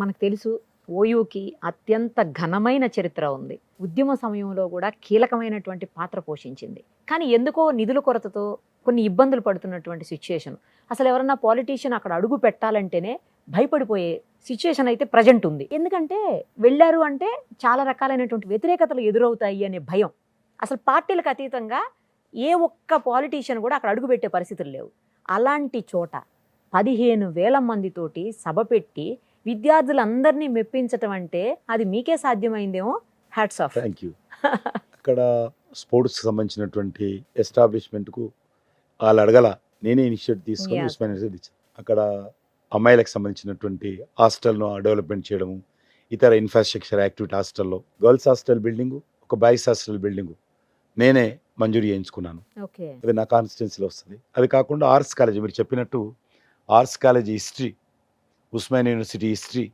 మనకు తెలుసు ఓయూకి అత్యంత ఘనమైన చరిత్ర ఉంది. ఉద్యమ సమయంలో కూడా కీలకమైనటువంటి పాత్ర పోషించింది. కానీ ఎందుకో నిధుల కొరతతో కొన్ని ఇబ్బందులు పడుతున్నటువంటి సిచ్యుయేషన్. అసలు ఎవరన్నా పాలిటీషియన్ అక్కడ అడుగు పెట్టాలంటేనే భయపడిపోయే సిచ్యుయేషన్ అయితే ప్రజెంట్ ఉంది. ఎందుకంటే వెళ్ళారు అంటే చాలా రకాలైనటువంటి వ్యతిరేకతలు ఎదురవుతాయి అనే భయం. అసలు పార్టీలకు అతీతంగా ఏ ఒక్క పాలిటీషియన్ కూడా అక్కడ అడుగుపెట్టే పరిస్థితులు లేవు. అలాంటి చోట పదిహేను వేల మందితోటి సభ పెట్టి విద్యార్థులందరినీ మెప్పించటం అంటే అది మీకే సాధ్యమైందేమో? హ్యాట్స్ ఆఫ్ థ్యాంక్ యూ అక్కడ స్పోర్ట్స్కి సంబంధించినటువంటి ఎస్టాబ్లిష్మెంట్కు వాళ్ళు అడగల నేనే ఇనిషియేటివ్ తీసుకొని. ఉస్మాన్ ఇచ్చాను అక్కడ అమ్మాయిలకు సంబంధించినటువంటి హాస్టల్ను డెవలప్మెంట్ చేయడము ఇతర ఇన్ఫ్రాస్ట్రక్చర్ యాక్టివిటీ హాస్టల్లో గర్ల్స్ హాస్టల్ బిల్డింగు ఒక బాయ్స్ హాస్టల్ బిల్డింగు నేనే మంజూరు చేయించుకున్నాను. ఓకే. అది నా కాన్స్టిట్యున్సీలో వస్తుంది. అది కాకుండా ఆర్ట్స్ కాలేజ్ మీరు చెప్పినట్టు arts college history Osman university history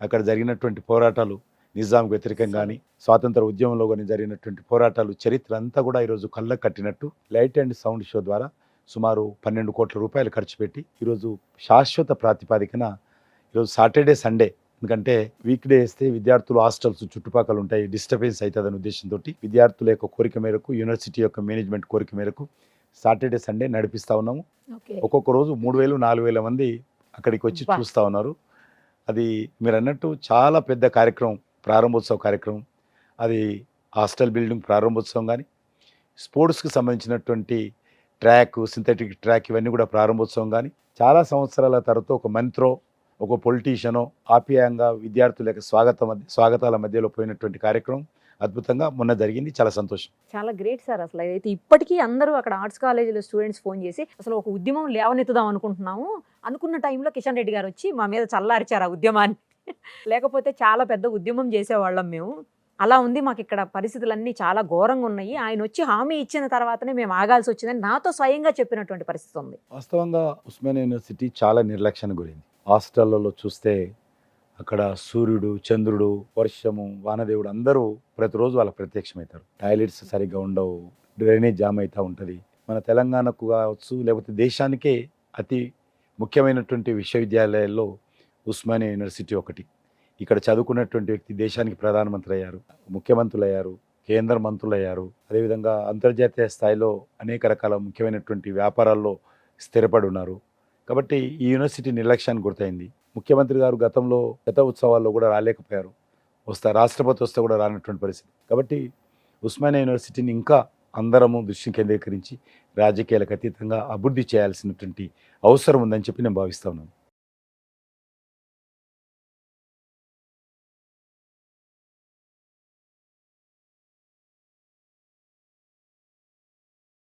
అక్కడ జరిగినటువంటి పోరాటాలు నిజాంకు వ్యతిరేకంగా కానీ స్వాతంత్ర ఉద్యమంలో కానీ జరిగినటువంటి పోరాటాలు చరిత్ర అంతా కూడా ఈరోజు కళ్ళకు కట్టినట్టు లైట్ అండ్ సౌండ్ షో ద్వారా సుమారు పన్నెండు కోట్ల రూపాయలు ఖర్చు పెట్టి ఈరోజు శాశ్వత ప్రాతిపాదికన ఈరోజు సాటర్డే సండే ఎందుకంటే వీక్ డే వేస్తే విద్యార్థులు హాస్టల్స్ చుట్టుపక్కల ఉంటాయి డిస్టర్బెన్స్ అవుతుందనే ఉద్దేశంతో విద్యార్థుల యొక్క కోరిక మేరకు యూనివర్సిటీ యొక్క మేనేజ్మెంట్ కోరిక మేరకు సాటర్డే సండే నడిపిస్తా ఉన్నాము. ఒక్కొక్క రోజు మూడు వేలు నాలుగు వేల మంది అక్కడికి వచ్చి. చూస్తూ ఉన్నారు. అది మీరు అన్నట్టు చాలా పెద్ద కార్యక్రమం ప్రారంభోత్సవ కార్యక్రమం. అది హాస్టల్ బిల్డింగ్ ప్రారంభోత్సవం కానీ స్పోర్ట్స్కి సంబంధించినటువంటి ట్రాక్ సింథటిక్ ట్రాక్ ఇవన్నీ కూడా ప్రారంభోత్సవం కానీ చాలా సంవత్సరాల తర్వాత ఒక మంత్రో ఒక పొలిటీషియనో ఆప్యాయంగా విద్యార్థుల యొక్క స్వాగతం మధ్య స్వాగతాల మధ్యలో పోయినటువంటి కార్యక్రమం. అద్భుతంగా మొన్న జరిగింది. చాలా సంతోషం. చాలా గ్రేట్ సార్ అసలు. అయితే ఇప్పటికీ అందరూ అక్కడ ఆర్ట్స్ కాలేజీలో స్టూడెంట్స్ ఫోన్ చేసి అసలు ఒక ఉద్యమం లేవనెత్తుదాం అనుకుంటున్నాము. అనుకున్న టైంలో కిషన్ రెడ్డి గారు వచ్చి మా మీద చల్లారిచారు ఆ ఉద్యమాన్ని. లేకపోతే చాలా పెద్ద ఉద్యమం చేసేవాళ్ళం మేము. అలా ఉంది మాకు ఇక్కడ పరిస్థితులన్నీ చాలా ఘోరంగా ఉన్నాయి. ఆయన వచ్చి హామీ ఇచ్చిన తర్వాతనే మేము ఆగాల్సి వచ్చిందని నాతో స్వయంగా చెప్పినటువంటి పరిస్థితి ఉంది. వాస్తవంగా ఉస్మాన్ యూనివర్సిటీ చాలా నిర్లక్ష్యానికి గురైంది. హాస్టళ్ళలో చూస్తే అక్కడ సూర్యుడు చంద్రుడు వర్షము వానదేవుడు అందరూ ప్రతిరోజు వాళ్ళ ప్రత్యక్షమవుతారు. టాయిలెట్స్ సరిగ్గా ఉండవు డ్రైనేజ్ జామ్ అవుతూ ఉంటుంది. మన తెలంగాణకు కావచ్చు లేకపోతే దేశానికే అతి ముఖ్యమైనటువంటి విశ్వవిద్యాలయాల్లో ఉస్మానియా యూనివర్సిటీ ఒకటి. ఇక్కడ చదువుకున్నటువంటి వ్యక్తి దేశానికి ప్రధానమంత్రి అయ్యారు ముఖ్యమంత్రులు అయ్యారు కేంద్ర మంత్రులు అయ్యారు అదేవిధంగా అంతర్జాతీయ స్థాయిలో అనేక రకాల ముఖ్యమైనటువంటి వ్యాపారాల్లో స్థిరపడి ఉన్నారు. కాబట్టి ఈ యూనివర్సిటీ నిర్లక్ష్యానికి గుర్తయింది ముఖ్యమంత్రి గారు గతంలో గత ఉత్సవాల్లో కూడా రాలేకపోయారు. వస్తా రాష్ట్రపతి వస్తే కూడా రానటువంటి పరిస్థితి. కాబట్టి ఉస్మానియా యూనివర్సిటీని ఇంకా అందరము దృష్టిని కేంద్రీకరించి రాజకీయాలకు అతీతంగా అభివృద్ధి చేయాల్సినటువంటి అవసరం ఉందని చెప్పి నేను భావిస్తా ఉన్నాను.